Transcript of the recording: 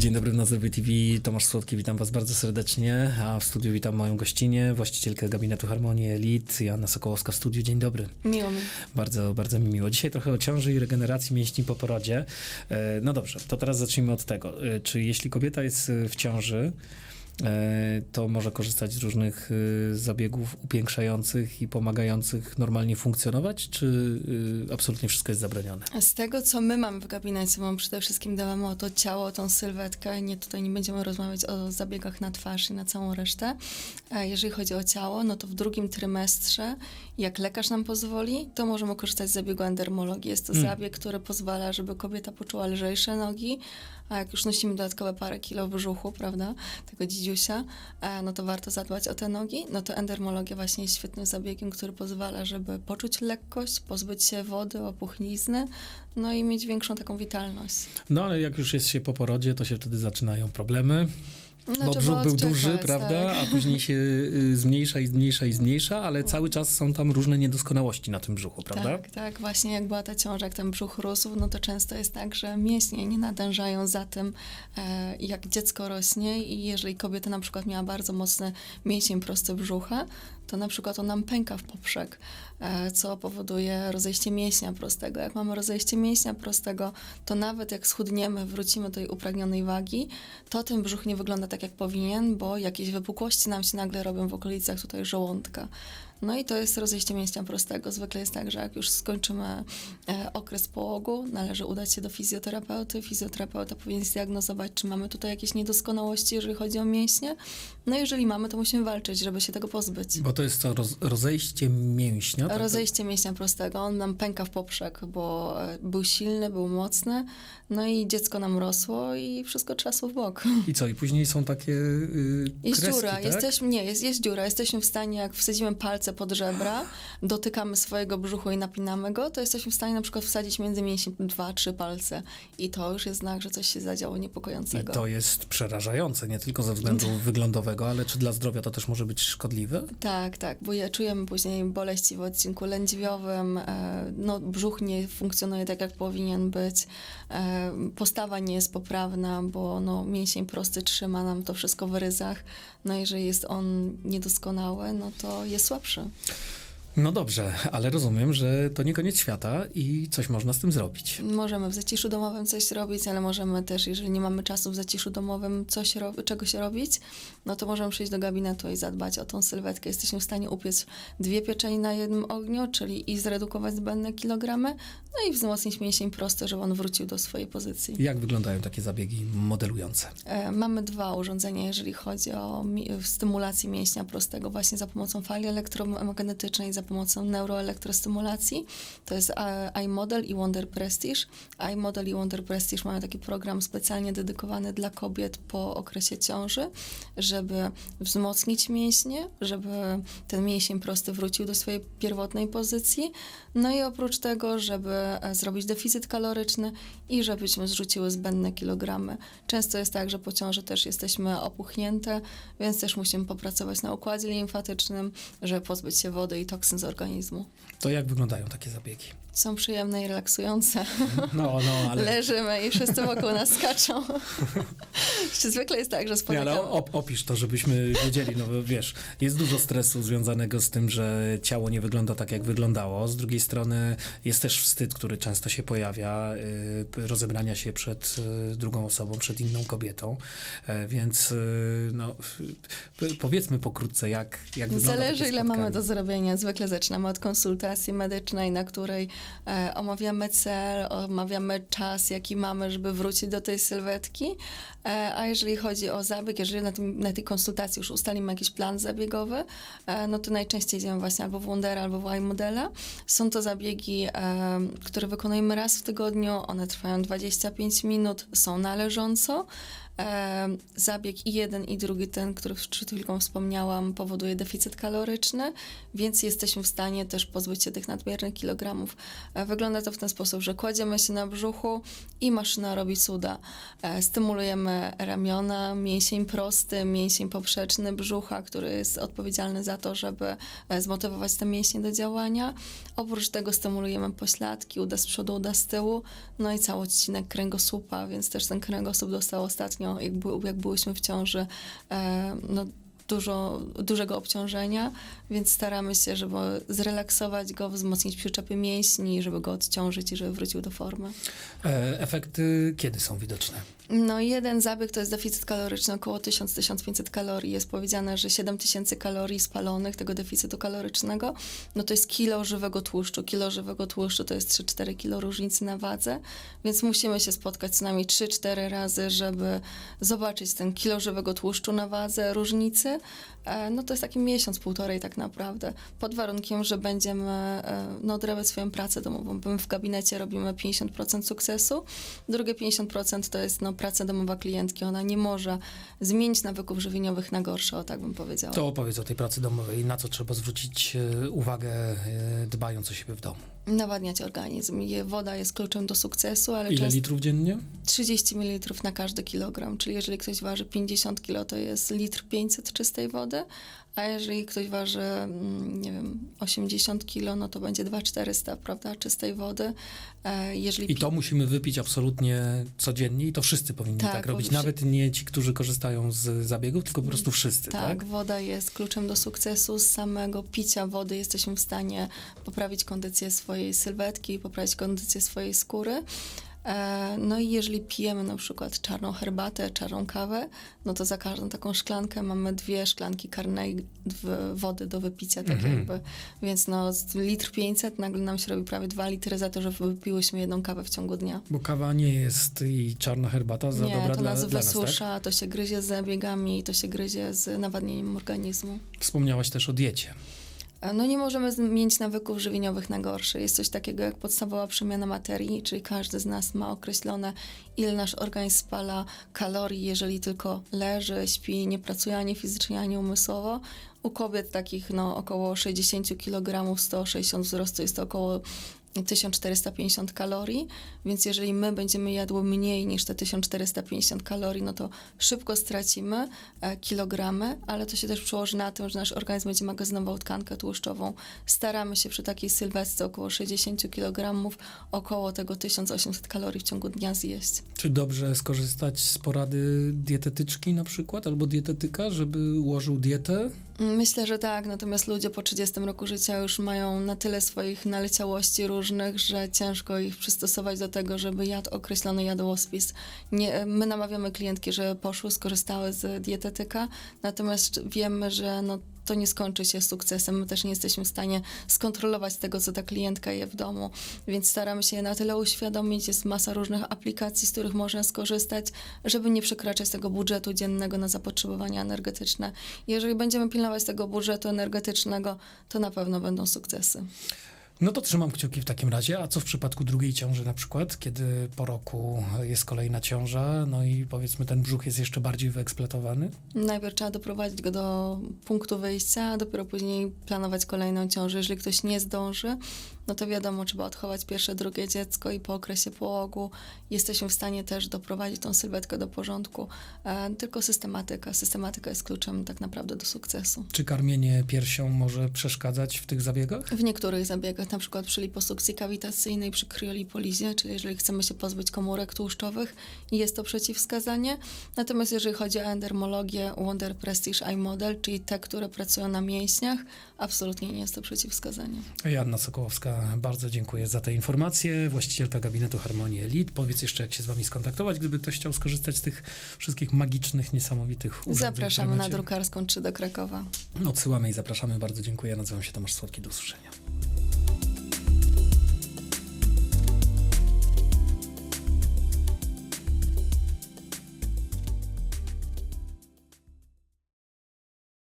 Dzień dobry w Nazywy TV, Tomasz Słodki, witam Was bardzo serdecznie, a w studiu witam moją gościnę, właścicielkę gabinetu Harmonii Elite, Joanna Sokołowska w studiu. Dzień dobry. Miło mi. Bardzo, bardzo mi miło. Dzisiaj trochę o ciąży i regeneracji mięśni po porodzie. E, No dobrze, to teraz zacznijmy od tego. E, Czy jeśli kobieta jest e, w ciąży, to może korzystać z różnych e, zabiegów upiększających i pomagających normalnie funkcjonować, czy e, absolutnie wszystko jest zabronione? Z tego, co my mamy w gabinecie, bo przede wszystkim dbamy o to ciało, o tą sylwetkę. Nie, tutaj nie będziemy rozmawiać o zabiegach na twarz i na całą resztę. A jeżeli chodzi o ciało, no to w drugim trymestrze, jak lekarz nam pozwoli, to możemy korzystać z zabiegu endermologii. Jest to Mm. zabieg, który pozwala, żeby kobieta poczuła lżejsze nogi, a jak już nosimy dodatkowe parę kilo w brzuchu, prawda, tego dzidziusia, e, no to warto zadbać o te nogi. No to endermologia właśnie jest świetnym zabiegiem, który pozwala, żeby poczuć lekkość, pozbyć się wody, opuchnizny, no i mieć większą taką witalność. No ale jak już jest się po porodzie, to się wtedy zaczynają problemy. No, bo trzeba brzuch był duży, prawda? tak. A później się y, zmniejsza i zmniejsza i zmniejsza, ale cały czas są tam różne niedoskonałości na tym brzuchu, prawda? Tak, tak, właśnie jak była ta ciąża, jak ten brzuch rósł, no to często jest tak, że mięśnie nie nadążają za tym, e, jak dziecko rośnie i jeżeli kobieta na przykład miała bardzo mocny mięsień prosty brzucha, to na przykład on nam pęka w poprzek, e, co powoduje rozejście mięśnia prostego. Jak mamy rozejście mięśnia prostego, to nawet jak schudniemy, wrócimy do tej upragnionej wagi, to ten brzuch nie wygląda tak, jak powinien, bo jakieś wypukłości nam się nagle robią w okolicach tutaj żołądka. No i to jest rozejście mięśnia prostego. Zwykle jest tak, że jak już skończymy e, okres połogu, należy udać się do fizjoterapeuty. Fizjoterapeuta powinien zdiagnozować, czy mamy tutaj jakieś niedoskonałości, jeżeli chodzi o mięśnie. No jeżeli mamy, to musimy walczyć, żeby się tego pozbyć. Bo to jest co, roz, rozejście mięśnia? tak? Rozejście mięśnia prostego, on nam pęka w poprzek, bo e, był silny, był mocny, no i dziecko nam rosło i wszystko trzasło w bok. I co, i później są takie y, Jest kreski, dziura, tak? jesteśmy, nie, jest, jest dziura. Jesteśmy w stanie, jak wsadzimy palce pod żebra, dotykamy swojego brzuchu i napinamy go, to jesteśmy w stanie na przykład wsadzić między mięśnie dwa, trzy palce. I to już jest znak, że coś się zadziało I niepokojącego. to jest przerażające, nie tylko ze względu wyglądowego, ale czy dla zdrowia to też może być szkodliwe? Tak, tak, bo je, czujemy później boleści w odcinku lędźwiowym, e, no, brzuch nie funkcjonuje tak, jak powinien być, e, postawa nie jest poprawna, bo no, mięsień prosty trzyma nam to wszystko w ryzach, no jeżeli jest on niedoskonały, no to jest słabszy. zawsze. No dobrze, ale rozumiem, że to nie koniec świata i coś można z tym zrobić. Możemy w zaciszu domowym coś robić, ale możemy też, jeżeli nie mamy czasu w zaciszu domowym coś ro- czegoś robić, no to możemy przyjść do gabinetu i zadbać o tą sylwetkę. Jesteśmy w stanie upiec dwie pieczeni na jednym ogniu, czyli i zredukować zbędne kilogramy, no i wzmocnić mięsień prosty, żeby on wrócił do swojej pozycji. Jak wyglądają takie zabiegi modelujące? E, Mamy dwa urządzenia, jeżeli chodzi o mi- stymulację mięśnia prostego, właśnie za pomocą fali elektromagnetycznej, za pomocą neuroelektrostymulacji. To jest e, iModel i Wonder Prestige. iModel i Wonder Prestige mają taki program specjalnie dedykowany dla kobiet po okresie ciąży, żeby wzmocnić mięśnie, żeby ten mięsień prosty wrócił do swojej pierwotnej pozycji. No i oprócz tego, żeby e, zrobić deficyt kaloryczny i żebyśmy zrzuciły zbędne kilogramy. Często jest tak, że po ciąży też jesteśmy opuchnięte, więc też musimy popracować na układzie limfatycznym, żeby pozbyć się wody i toksyn z organizmu. To jak wyglądają takie zabiegi? Są przyjemne i relaksujące. No, no, ale... Leżymy i wszyscy wokół nas skaczą. Zwykle jest tak, że Nie, spotykam... ale op, opisz to, żebyśmy wiedzieli, no bo wiesz, jest dużo stresu związanego z tym, że ciało nie wygląda tak, jak wyglądało. Z drugiej strony jest też wstyd, który często się pojawia, y, rozebrania się przed y, drugą osobą, przed inną kobietą, E, więc y, no, y, powiedzmy pokrótce, jak, jak wygląda Zależy, ile mamy do zrobienia. Zwykle zaczynamy od konsultacji medycznej, na której omawiamy cel, omawiamy czas, jaki mamy, żeby wrócić do tej sylwetki. E, a jeżeli chodzi o zabieg, jeżeli na, tym, na tej konsultacji już ustalimy jakiś plan zabiegowy, e, no to najczęściej idziemy właśnie albo w Wondera, albo w iModela. Są to zabiegi, e, które wykonujemy raz w tygodniu. One trwają 25 minut, są należąco. Zabieg i jeden, i drugi, ten, który przed chwilką wspomniałam, powoduje deficyt kaloryczny, więc jesteśmy w stanie też pozbyć się tych nadmiernych kilogramów. E, wygląda to w ten sposób, że kładziemy się na brzuchu i maszyna robi cuda. E, stymulujemy ramiona, mięsień prosty, mięsień poprzeczny brzucha, który jest odpowiedzialny za to, żeby e, zmotywować te mięśnie do działania. Oprócz tego stymulujemy pośladki, uda z przodu, uda z tyłu, no i cały odcinek kręgosłupa, więc też ten kręgosłup dostał ostatnio ostatnio, jak, jak byłyśmy w ciąży, e, no, dużo, dużego obciążenia, więc staramy się, żeby zrelaksować go, wzmocnić przyczepy mięśni, żeby go odciążyć i żeby wrócił do formy. E, efekty kiedy są widoczne? No jeden zabieg to jest deficyt kaloryczny, około 1000-1500 kalorii. Jest powiedziane, że 7000 kalorii spalonych tego deficytu kalorycznego, no to jest kilo żywego tłuszczu. Kilo żywego tłuszczu to jest 3-4 kilo różnicy na wadze, więc musimy się spotkać co najmniej 3-4 razy, żeby zobaczyć ten kilo żywego tłuszczu na wadze różnicy. E, No to jest taki miesiąc, półtorej tak naprawdę, pod warunkiem, że będziemy e, no, odrabiać swoją pracę domową. My w gabinecie robimy 50% sukcesu, drugie 50% to jest no, praca domowa klientki. Ona nie może zmienić nawyków żywieniowych na gorsze, o tak bym powiedziała. To opowiedz o tej pracy domowej. Na co trzeba zwrócić e, uwagę, e, dbając o siebie w domu? Nawadniać organizm. Woda jest kluczem do sukcesu, ale Ile często litrów dziennie? 30 ml na każdy kilogram, czyli jeżeli ktoś waży 50 kg, to jest litr 500 czystej wody, a jeżeli ktoś waży, mm, nie wiem, 80 kg, no to będzie 2400, prawda, czystej wody. E, Jeżeli I to musimy wypić absolutnie codziennie i to wszyscy powinni tak, Tak, robić. Nawet nie ci, którzy korzystają z zabiegów, tylko po prostu wszyscy, tak? Tak, woda jest kluczem do sukcesu. Z samego picia wody jesteśmy w stanie poprawić kondycję swojej sylwetki, poprawić kondycję swojej skóry. E, No i jeżeli pijemy na przykład czarną herbatę, czarną kawę, no to za każdą taką szklankę mamy dwie szklanki karnej wody do wypicia, tak Mhm. jakby. Więc no z litr 500 nagle nam się robi prawie dwa litry za to, że wypiłyśmy jedną kawę w ciągu dnia. Bo kawa nie jest i czarna herbata za Nie, dobra to dla, nas dla nas, tak? wysusza, to się gryzie z zabiegami, to się gryzie z nawadnieniem organizmu. Wspomniałaś też o diecie. No nie możemy zmienić nawyków żywieniowych na gorsze. Jest coś takiego jak podstawowa przemiana materii, czyli każdy z nas ma określone, ile nasz organizm spala kalorii, jeżeli tylko leży, śpi, nie pracuje ani fizycznie, ani umysłowo. U kobiet takich no, około 60 kg, 160 wzrostu jest to około 1450 kalorii, więc jeżeli my będziemy jadły mniej niż te 1450 kalorii, no to szybko stracimy e, kilogramy, ale to się też przełoży na tym, że nasz organizm będzie magazynował tkankę tłuszczową. Staramy się przy takiej sylwetce około 60 kg, około tego 1800 kalorii w ciągu dnia zjeść. Czy dobrze skorzystać z porady dietetyczki na przykład, albo dietetyka, żeby ułożył dietę? Myślę, że tak, natomiast ludzie po 30 roku życia już mają na tyle swoich naleciałości różnych, że ciężko ich przystosować do tego, żeby jadł określony jadłospis. Nie, my namawiamy klientki, że poszły, skorzystały z dietetyka, natomiast wiemy, że no, to nie skończy się sukcesem. My też nie jesteśmy w stanie skontrolować tego, co ta klientka je w domu, więc staramy się je na tyle uświadomić. Jest masa różnych aplikacji, z których można skorzystać, żeby nie przekraczać tego budżetu dziennego na zapotrzebowania energetyczne. Jeżeli będziemy pilnować tego budżetu energetycznego, to na pewno będą sukcesy. No to trzymam kciuki w takim razie. A co w przypadku drugiej ciąży na przykład, kiedy po roku jest kolejna ciąża, no i powiedzmy ten brzuch jest jeszcze bardziej wyeksploatowany? Najpierw trzeba doprowadzić go do punktu wyjścia, a dopiero później planować kolejną ciążę. Jeżeli ktoś nie zdąży, no to wiadomo, trzeba odchować pierwsze, drugie dziecko i po okresie połogu jesteśmy w stanie też doprowadzić tą sylwetkę do porządku. E, tylko systematyka. Systematyka jest kluczem tak naprawdę do sukcesu. Czy karmienie piersią może przeszkadzać w tych zabiegach? W niektórych zabiegach, na przykład przy liposukcji kawitacyjnej, przy kryolipolizie, czyli jeżeli chcemy się pozbyć komórek tłuszczowych, jest to przeciwwskazanie. Natomiast jeżeli chodzi o endermologię, Wonder Prestige iModel, czyli te, które pracują na mięśniach, absolutnie nie jest to przeciwwskazanie. Joanna Sokołowska, bardzo dziękuję za te informacje. Właścicielka gabinetu Harmonii Elite. Powiedz jeszcze, jak się z wami skontaktować, gdyby ktoś chciał skorzystać z tych wszystkich magicznych, niesamowitych urządzeń. Zapraszamy na drukarską 3 do Krakowa. Odsyłamy i zapraszamy. Bardzo dziękuję. Nazywam się Tomasz Słodki. Do usłyszenia.